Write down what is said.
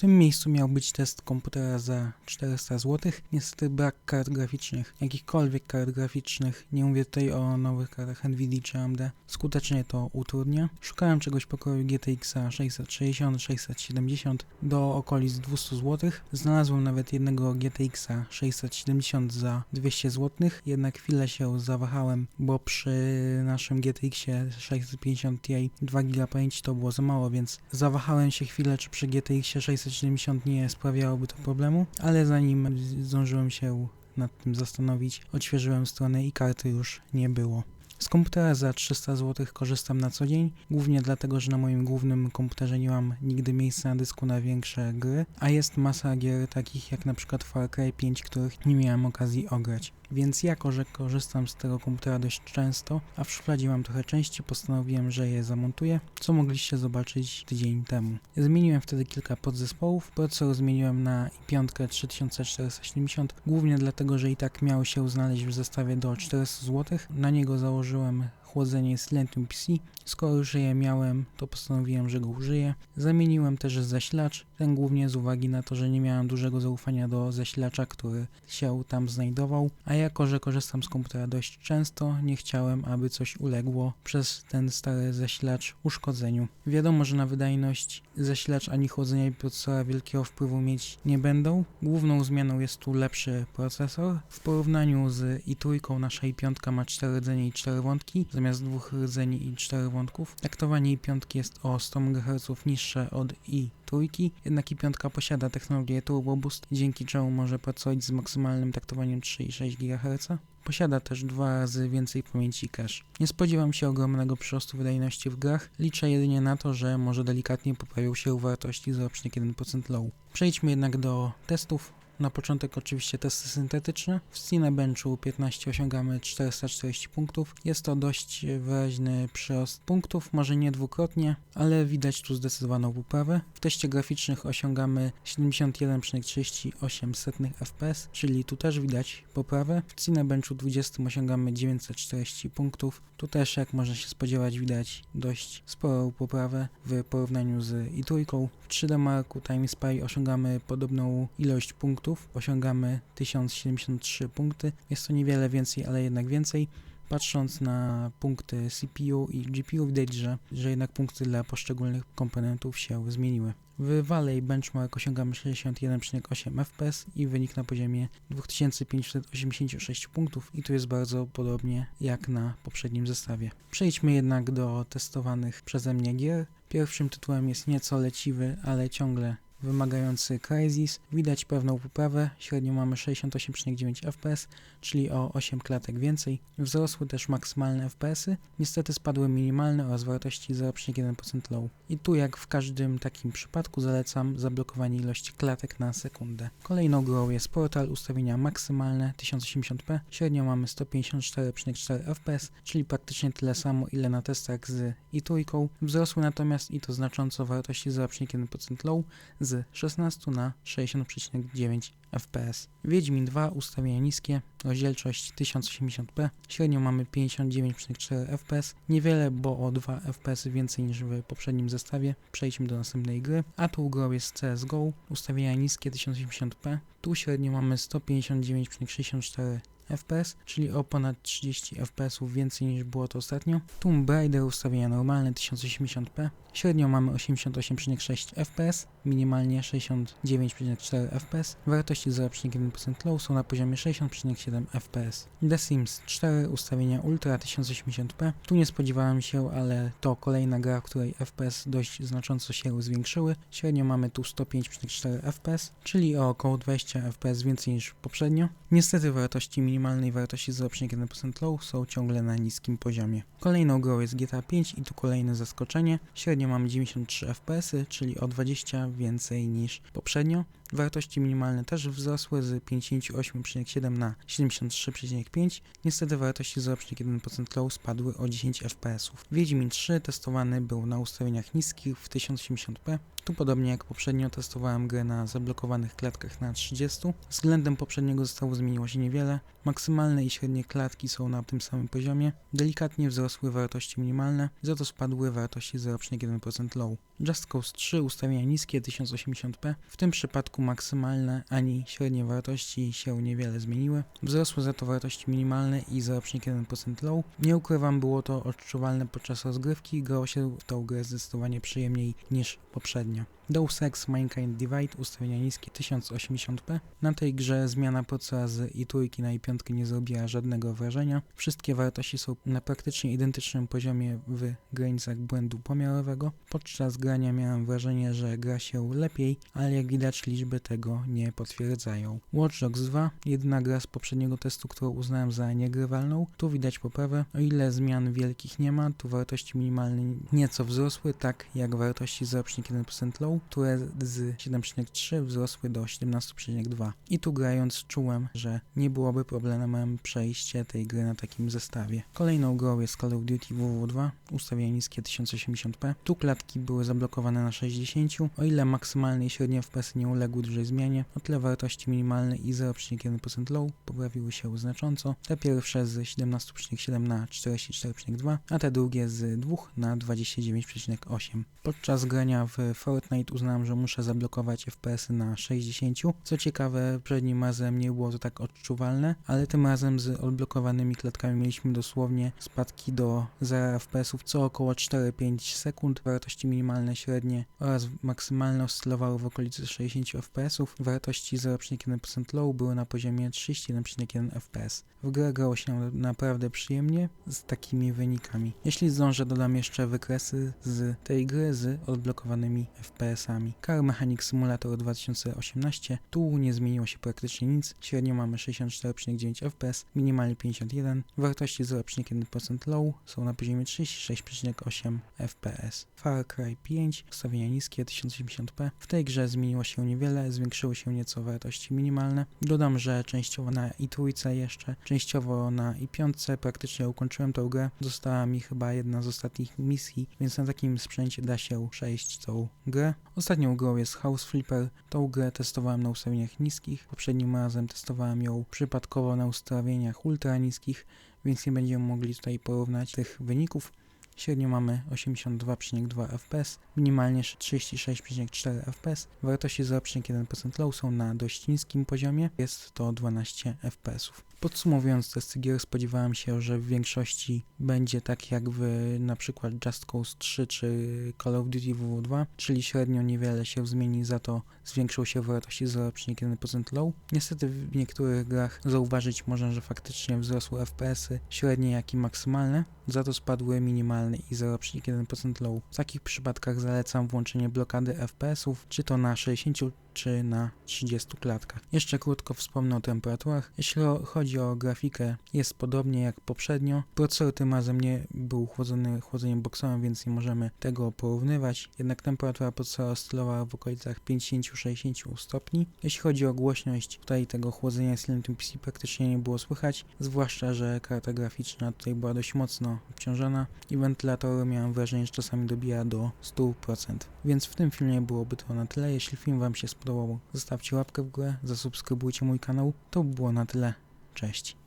tym miejscu miał być test komputera za 400 zł. Niestety brak kart graficznych, jakichkolwiek kart graficznych, nie mówię tutaj o nowych kartach Nvidia czy AMD, skutecznie to utrudnia. Szukałem czegoś pokroju GTX 660, 670 do okolic 200 zł. Znalazłem nawet jednego GTX 670 za 200 zł, jednak chwilę się zawahałem, bo przy naszym GTX 650 Ti 2 GB pamięci to było za mało, więc zawahałem się chwilę, czy przy GTX 670 nie sprawiałoby to problemu, ale zanim zdążyłem się nad tym zastanowić, odświeżyłem stronę i karty już nie było. Z komputera za 300 zł korzystam na co dzień, głównie dlatego, że na moim głównym komputerze nie mam nigdy miejsca na dysku na większe gry, a jest masa gier takich jak na przykład Far Cry 5, których nie miałem okazji ograć. Więc jako, że korzystam z tego komputera dość często, a w szufladzie mam trochę części, postanowiłem, że je zamontuję, co mogliście zobaczyć tydzień temu. Zmieniłem wtedy kilka podzespołów, procesor zmieniłem na i5 3470, głównie dlatego, że i tak miał się znaleźć w zestawie do 400 zł. Na niego założyłem zauważyłem chłodzenie Silentium PC. Skoro już je miałem, to postanowiłem, że go użyję. Zamieniłem też zasilacz, ten głównie z uwagi na to, że nie miałem dużego zaufania do zasilacza, który się tam znajdował, a jako, że korzystam z komputera dość często, nie chciałem, aby coś uległo przez ten stary zasilacz uszkodzeniu. Wiadomo, że na wydajność zasilacz ani chłodzenia i procesora wielkiego wpływu mieć nie będą. Główną zmianą jest tu lepszy procesor. W porównaniu z i3 nasza i5 ma 4 rdzenie i 4 wątki, zamiast dwóch rdzeni i 4 wątków. Taktowanie i5 jest o 100 MHz niższe od i3, jednak i5 posiada technologię Turbo Boost, dzięki czemu może pracować z maksymalnym taktowaniem 3,6 GHz. Posiada też dwa razy więcej pamięci cache. Nie spodziewam się ogromnego przyrostu wydajności w grach, liczę jedynie na to, że może delikatnie poprawią się wartości 0,1% low. Przejdźmy jednak do testów. Na początek oczywiście testy syntetyczne. W Cinebenchu 15 osiągamy 440 punktów. Jest to dość wyraźny przyrost punktów, może nie dwukrotnie, ale widać tu zdecydowaną poprawę. W teście graficznych osiągamy 71,38 FPS, czyli tu też widać poprawę. W Cinebenchu 20 osiągamy 940 punktów. Tu też, jak można się spodziewać, widać dość sporą poprawę w porównaniu z i3. W 3D Marku Time Spy osiągamy podobną ilość punktów, osiągamy 1073 punkty. Jest to niewiele więcej, ale jednak więcej. Patrząc na punkty CPU i GPU widać, że, że jednak punkty dla poszczególnych komponentów się zmieniły. W Valley benchmark osiągamy 61,8 FPS i wynik na poziomie 2586 punktów i tu jest bardzo podobnie jak na poprzednim zestawie. Przejdźmy jednak do testowanych przeze mnie gier. Pierwszym tytułem jest nieco leciwy, ale ciągle wymagający Crysis. Widać pewną poprawę, średnio mamy 68,9 FPS, czyli o 8 klatek więcej. Wzrosły też maksymalne FPS-y, niestety spadły minimalne oraz wartości 0,1% low. I tu jak w każdym takim przypadku zalecam zablokowanie ilości klatek na sekundę. Kolejną grą jest Portal, ustawienia maksymalne 1080p, średnio mamy 154,4 FPS, czyli praktycznie tyle samo ile na testach z i3. Wzrosły natomiast i to znacząco wartości 0,1% low z 16 na 60,9 FPS. Wiedźmin 2 ustawienia niskie, rozdzielczość 1080p, średnio mamy 59,4 FPS, niewiele, bo o 2 FPS więcej niż w poprzednim zestawie. Przejdźmy do następnej gry, a tu grą jest CSGO, ustawienia niskie 1080p, tu średnio mamy 159,64 FPS, czyli o ponad 30 FPS więcej niż było to ostatnio. Tomb Raider ustawienia normalne 1080p, średnio mamy 88,6 FPS, minimalnie 69,4 FPS, wartości 0,1% low są na poziomie 60,7 FPS. The Sims 4 ustawienia Ultra 1080p, tu nie spodziewałem się, ale to kolejna gra, której FPS dość znacząco się zwiększyły, średnio mamy tu 105,4 FPS, czyli o około 20 FPS więcej niż poprzednio. Niestety wartości minimalnej wartości 0,1% low są ciągle na niskim poziomie. Kolejną grą jest GTA 5 i tu kolejne zaskoczenie, średnio mamy 93 FPS, czyli o 20 więcej niż poprzednio. Wartości minimalne też wzrosły z 58,7 na 73,5. Niestety wartości 0,1% low spadły o 10 fps. Wiedźmin 3 testowany był na ustawieniach niskich w 1080p. Tu podobnie jak poprzednio testowałem grę na zablokowanych klatkach na 30. Względem poprzedniego zestawu zmieniło się niewiele. Maksymalne i średnie klatki są na tym samym poziomie. Delikatnie wzrosły wartości minimalne, za to spadły wartości 0,1% low. Just Cause 3 ustawienia niskie 1080p. W tym przypadku maksymalne ani średnie wartości się niewiele zmieniły. Wzrosły za to wartości minimalne i 0,1% low. Nie ukrywam, było to odczuwalne podczas rozgrywki. Grało się w tą grę zdecydowanie przyjemniej niż poprzednio. Deus Ex Mankind Divide ustawienia niskie 1080p. Na tej grze zmiana procesora z i3 na i5 nie zrobiła żadnego wrażenia. Wszystkie wartości są na praktycznie identycznym poziomie w granicach błędu pomiarowego. Podczas grania miałem wrażenie, że gra się lepiej, ale jak widać liczby tego nie potwierdzają. Watch Dogs 2, jedyna gra z poprzedniego testu, którą uznałem za niegrywalną. Tu widać poprawę. O ile zmian wielkich nie ma, tu wartości minimalne nieco wzrosły, tak jak wartości 0,1% low, które z 7,3 wzrosły do 17,2. I tu grając czułem, że nie byłoby problemem przejście tej gry na takim zestawie. Kolejną grą jest Call of Duty WW2, ustawienie niskie 1080p. Tu klatki były zablokowane na 60, o ile maksymalne i średnie FPS nie uległy dużej zmianie, o tyle wartości minimalne i 0,1% low poprawiły się znacząco. Te pierwsze z 17,7 na 44,2, a te drugie z 2 na 29,8. Podczas grania w Fortnite uznałem, że muszę zablokować FPS na 60. Co ciekawe, poprzednim razem nie było to tak odczuwalne, ale tym razem z odblokowanymi klatkami mieliśmy dosłownie spadki do 0 FPS co około 4-5 sekund. Wartości minimalne, średnie oraz maksymalne oscylowały w okolicy 60 FPS. Wartości 0,1% low były na poziomie 31,1 FPS. W grę grało się naprawdę przyjemnie z takimi wynikami. Jeśli zdążę, dodam jeszcze wykresy z tej gry z odblokowanymi FPS-ami. Car Mechanic Simulator 2018. Tu nie zmieniło się praktycznie nic. Średnio mamy 64,9 FPS, minimalnie 51. Wartości 0,1% low są na poziomie 36,8 FPS. Far Cry 5. Ustawienia niskie 1080p. W tej grze zmieniło się niewiele, zwiększyły się nieco wartości minimalne. Dodam, że częściowo na i3 jeszcze, częściowo na i5 praktycznie ukończyłem tą grę. Została mi chyba jedna z ostatnich misji, więc na takim sprzęcie da się przejść tą grę. Ostatnią grą jest House Flipper. Tą grę testowałem na ustawieniach niskich. Poprzednim razem testowałem ją przypadkowo na ustawieniach ultra niskich, więc nie będziemy mogli tutaj porównać tych wyników. Średnio mamy 82,2 fps, minimalnie 36,4 fps. Wartości 0,1% low są na dość niskim poziomie, jest to 12 fps. Podsumowując testy gier, spodziewałem się, że w większości będzie tak jak w na przykład Just Cause 3 czy Call of Duty WW2, czyli średnio niewiele się zmieni, za to zwiększą się wartości 0,1% low. Niestety w niektórych grach zauważyć można, że faktycznie wzrosły FPS-y średnie jak i maksymalne, za to spadły minimalne i 0,1% low. W takich przypadkach zalecam włączenie blokady FPS-ów, czy to na 60 czy na 30 klatkach. Jeszcze krótko wspomnę o temperaturach. Jeśli chodzi o grafikę, jest podobnie jak poprzednio. Procesor tym razem nie był chłodzony chłodzeniem boksowym, więc nie możemy tego porównywać. Jednak temperatura procesora oscylowała w okolicach 50-60 stopni. Jeśli chodzi o głośność, tutaj tego chłodzenia Silent PC praktycznie nie było słychać, zwłaszcza, że karta graficzna tutaj była dość mocno obciążona i wentylator miałem wrażenie, że czasami dobija do 100%. Więc w tym filmie byłoby to na tyle. Jeśli film Wam się spodobał, zostawcie łapkę w górę, zasubskrybujcie mój kanał. To by było na tyle. Cześć.